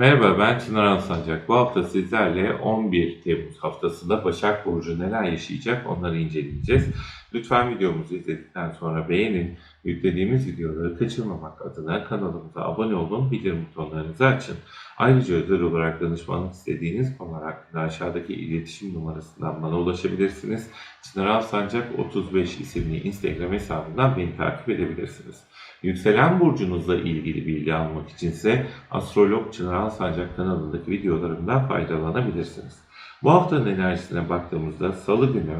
Merhaba ben Çınar Alsancak. Bu hafta sizlerle 11 Temmuz haftasında Başak Burcu neler yaşayacak onları inceleyeceğiz. Lütfen videomuzu izledikten sonra beğenin. Yüklediğimiz videoları kaçırmamak adına kanalımıza abone olun, bildirim butonlarınızı açın. Ayrıca özel olarak danışmanlık istediğiniz konular hakkında aşağıdaki iletişim numarasından bana ulaşabilirsiniz. Çınar Alsancak 35 isimli Instagram hesabından beni takip edebilirsiniz. Yükselen burcunuzla ilgili bilgi almak içinse Astrolog Çınar Alsancak kanalındaki videolarımdan faydalanabilirsiniz. Bu haftanın enerjisine baktığımızda Salı günü,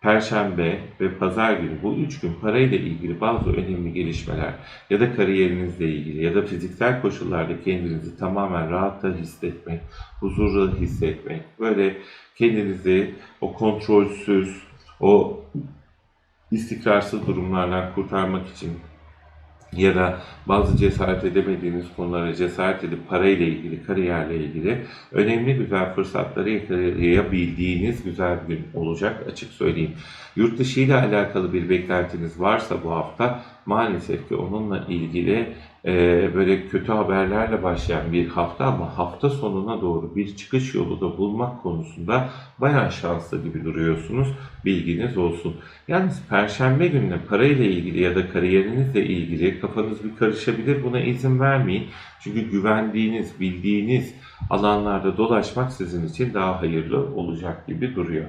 Perşembe ve Pazar günü bu üç gün parayla ilgili bazı önemli gelişmeler ya da kariyerinizle ilgili ya da fiziksel koşullarda kendinizi tamamen rahatta hissetmek, huzurlu hissetmek, böyle kendinizi o kontrolsüz, o istikrarsız durumlardan kurtarmak için ya da bazı cesaret edemediğiniz konulara cesaret edip parayla ilgili, kariyerle ilgili önemli güzel fırsatları yakalayabildiğiniz güzel bir gün olacak açık söyleyeyim. Yurt dışı ile alakalı bir beklentiniz varsa bu hafta maalesef ki onunla ilgili böyle kötü haberlerle başlayan bir hafta ama hafta sonuna doğru bir çıkış yolu da bulmak konusunda bayağı şanslı gibi duruyorsunuz. Bilginiz olsun. Yalnız perşembe gününe parayla ilgili ya da kariyerinizle ilgili kafanız bir karışabilir. Buna izin vermeyin. Çünkü güvendiğiniz, bildiğiniz alanlarda dolaşmak sizin için daha hayırlı olacak gibi duruyor.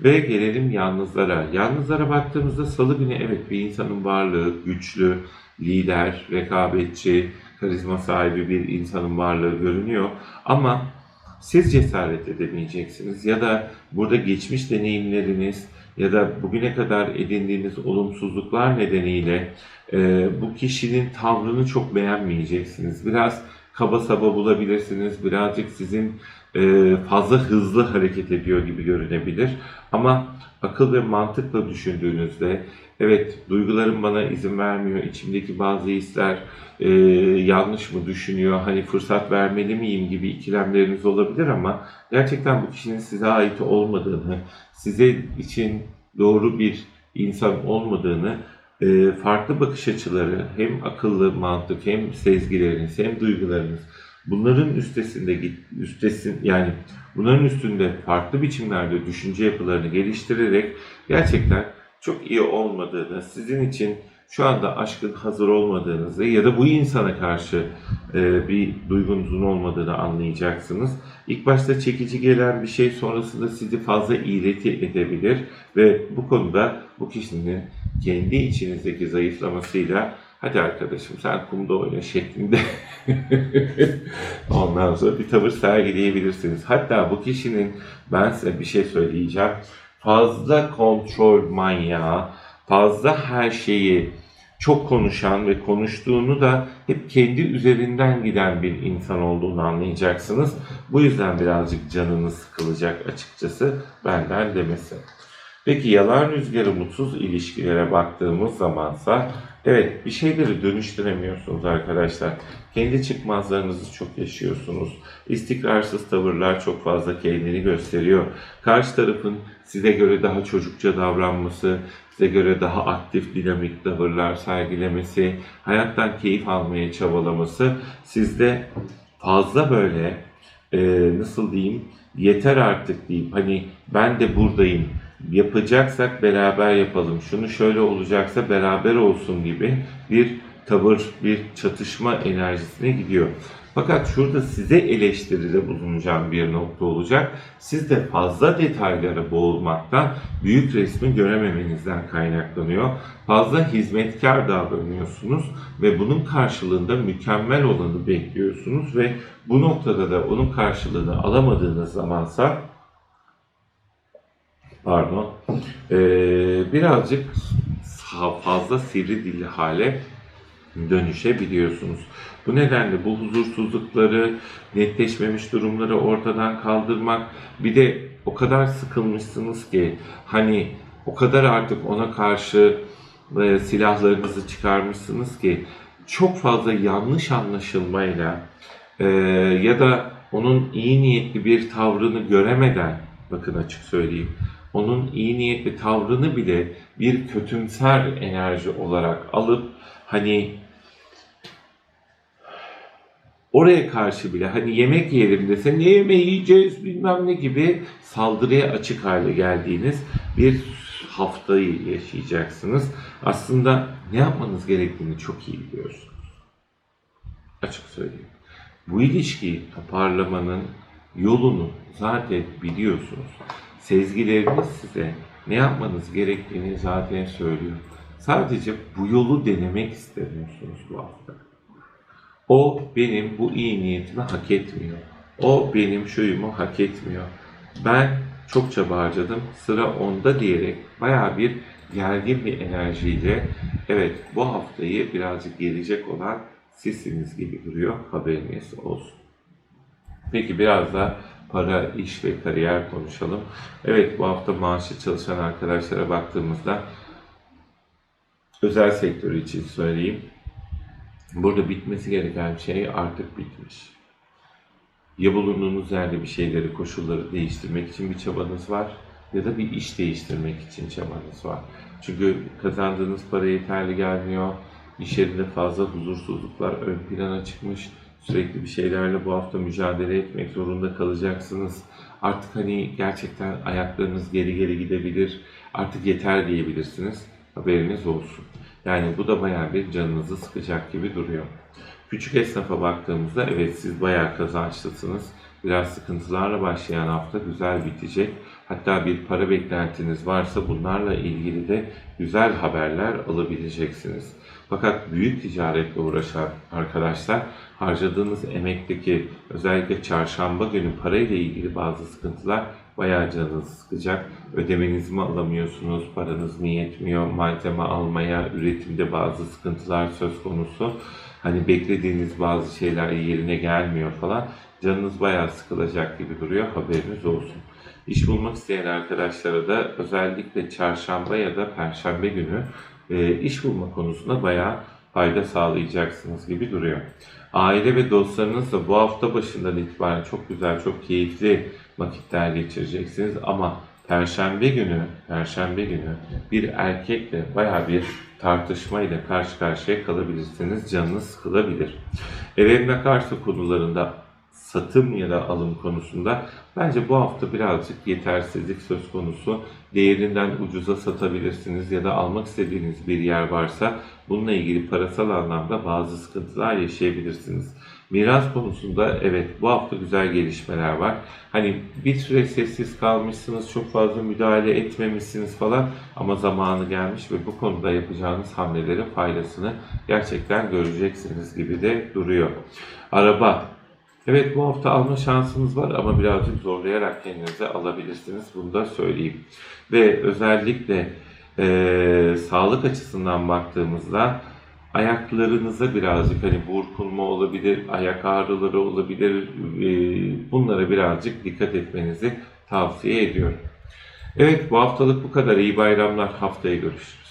Ve gelelim yalnızlara. Yalnızlara baktığımızda salı günü evet bir insanın varlığı güçlü, lider, rekabetçi, karizma sahibi bir insanın varlığı görünüyor. Ama siz cesaret edemeyeceksiniz ya da burada geçmiş deneyimleriniz ya da bugüne kadar edindiğiniz olumsuzluklar nedeniyle e, bu kişinin tavrını çok beğenmeyeceksiniz. Biraz kaba saba bulabilirsiniz. Birazcık sizin fazla hızlı hareket ediyor gibi görünebilir. Ama akıl ve mantıkla düşündüğünüzde evet duygularım bana izin vermiyor. içimdeki bazı hisler e, yanlış mı düşünüyor? Hani fırsat vermeli miyim gibi ikilemleriniz olabilir ama gerçekten bu kişinin size ait olmadığını, size için doğru bir insan olmadığını e, farklı bakış açıları hem akıllı mantık hem sezgileriniz hem duygularınız bunların üstesinde git üstesin yani bunların üstünde farklı biçimlerde düşünce yapılarını geliştirerek gerçekten çok iyi olmadığını sizin için şu anda aşkın hazır olmadığınızı ya da bu insana karşı e, bir duygunuzun olmadığını anlayacaksınız. İlk başta çekici gelen bir şey sonrasında sizi fazla iğreti edebilir ve bu konuda bu kişinin kendi içinizdeki zayıflamasıyla hadi arkadaşım sen kumda oyna şeklinde ondan sonra bir tavır sergileyebilirsiniz. Hatta bu kişinin ben size bir şey söyleyeceğim. Fazla kontrol manyağı, fazla her şeyi çok konuşan ve konuştuğunu da hep kendi üzerinden giden bir insan olduğunu anlayacaksınız. Bu yüzden birazcık canınız sıkılacak açıkçası benden demesi. Peki yalan rüzgarı mutsuz ilişkilere baktığımız zamansa evet bir şeyleri dönüştüremiyorsunuz arkadaşlar. Kendi çıkmazlarınızı çok yaşıyorsunuz. İstikrarsız tavırlar çok fazla kendini gösteriyor. Karşı tarafın size göre daha çocukça davranması, size göre daha aktif, dinamik tavırlar sergilemesi, hayattan keyif almaya çabalaması sizde fazla böyle e, nasıl diyeyim yeter artık deyip hani ben de buradayım yapacaksak beraber yapalım şunu şöyle olacaksa beraber olsun gibi bir tavır bir çatışma enerjisine gidiyor. Fakat şurada size eleştiride bulunacağım bir nokta olacak. Siz de fazla detaylara boğulmaktan büyük resmi görememenizden kaynaklanıyor. Fazla hizmetkar davranıyorsunuz ve bunun karşılığında mükemmel olanı bekliyorsunuz ve bu noktada da onun karşılığını alamadığınız zamansa pardon ee, birazcık fazla sivri dilli hale dönüşebiliyorsunuz. Bu nedenle bu huzursuzlukları, netleşmemiş durumları ortadan kaldırmak, bir de o kadar sıkılmışsınız ki hani o kadar artık ona karşı e, silahlarınızı çıkarmışsınız ki çok fazla yanlış anlaşılmayla e, ya da onun iyi niyetli bir tavrını göremeden bakın açık söyleyeyim onun iyi niyetli tavrını bile bir kötümser enerji olarak alıp hani oraya karşı bile hani yemek yiyelim dese ne yemeği yiyeceğiz bilmem ne gibi saldırıya açık hale geldiğiniz bir haftayı yaşayacaksınız. Aslında ne yapmanız gerektiğini çok iyi biliyorsunuz. Açık söyleyeyim. Bu ilişkiyi toparlamanın yolunu zaten biliyorsunuz. Sezgileriniz size ne yapmanız gerektiğini zaten söylüyor. Sadece bu yolu denemek istemiyorsunuz bu hafta. O benim bu iyi niyetimi hak etmiyor. O benim şuyumu hak etmiyor. Ben çok çaba harcadım. Sıra onda diyerek bayağı bir gergin bir enerjiyle evet bu haftayı birazcık gelecek olan sizsiniz gibi duruyor. Haberiniz olsun. Peki biraz da para, iş ve kariyer konuşalım. Evet bu hafta maaşlı çalışan arkadaşlara baktığımızda özel sektör için söyleyeyim. Burada bitmesi gereken şey artık bitmiş. Ya bulunduğunuz yerde bir şeyleri, koşulları değiştirmek için bir çabanız var ya da bir iş değiştirmek için çabanız var. Çünkü kazandığınız para yeterli gelmiyor. İş yerinde fazla huzursuzluklar ön plana çıkmış. Sürekli bir şeylerle bu hafta mücadele etmek zorunda kalacaksınız. Artık hani gerçekten ayaklarınız geri geri gidebilir. Artık yeter diyebilirsiniz. Haberiniz olsun. Yani bu da bayağı bir canınızı sıkacak gibi duruyor. Küçük esnafa baktığımızda evet siz bayağı kazançlısınız. Biraz sıkıntılarla başlayan hafta güzel bitecek. Hatta bir para beklentiniz varsa bunlarla ilgili de güzel haberler alabileceksiniz. Fakat büyük ticaretle uğraşan arkadaşlar harcadığınız emekteki özellikle çarşamba günü parayla ilgili bazı sıkıntılar bayağı canınızı sıkacak. Ödemenizi mi alamıyorsunuz, paranız mı yetmiyor, malzeme almaya, üretimde bazı sıkıntılar söz konusu. Hani beklediğiniz bazı şeyler yerine gelmiyor falan. Canınız bayağı sıkılacak gibi duruyor, haberiniz olsun. İş bulmak isteyen arkadaşlara da özellikle çarşamba ya da perşembe günü e, iş bulma konusunda bayağı fayda sağlayacaksınız gibi duruyor. Aile ve dostlarınızla bu hafta başından itibaren çok güzel, çok keyifli vakitler geçireceksiniz ama Perşembe günü, Perşembe günü bir erkekle bayağı bir tartışmayla karşı karşıya kalabilirsiniz, canınız sıkılabilir. Ev emlak arsa konularında satım ya da alım konusunda bence bu hafta birazcık yetersizlik söz konusu. Değerinden ucuza satabilirsiniz ya da almak istediğiniz bir yer varsa bununla ilgili parasal anlamda bazı sıkıntılar yaşayabilirsiniz. Miras konusunda evet bu hafta güzel gelişmeler var. Hani bir süre sessiz kalmışsınız, çok fazla müdahale etmemişsiniz falan ama zamanı gelmiş ve bu konuda yapacağınız hamlelerin faydasını gerçekten göreceksiniz gibi de duruyor. Araba, Evet bu hafta alma şansınız var ama birazcık zorlayarak kendinize alabilirsiniz. Bunu da söyleyeyim. Ve özellikle eee, sağlık açısından baktığımızda ayaklarınıza birazcık hani burkulma olabilir, ayak ağrıları olabilir. Eee, bunlara birazcık dikkat etmenizi tavsiye ediyorum. Evet bu haftalık bu kadar. İyi bayramlar. Haftaya görüşürüz.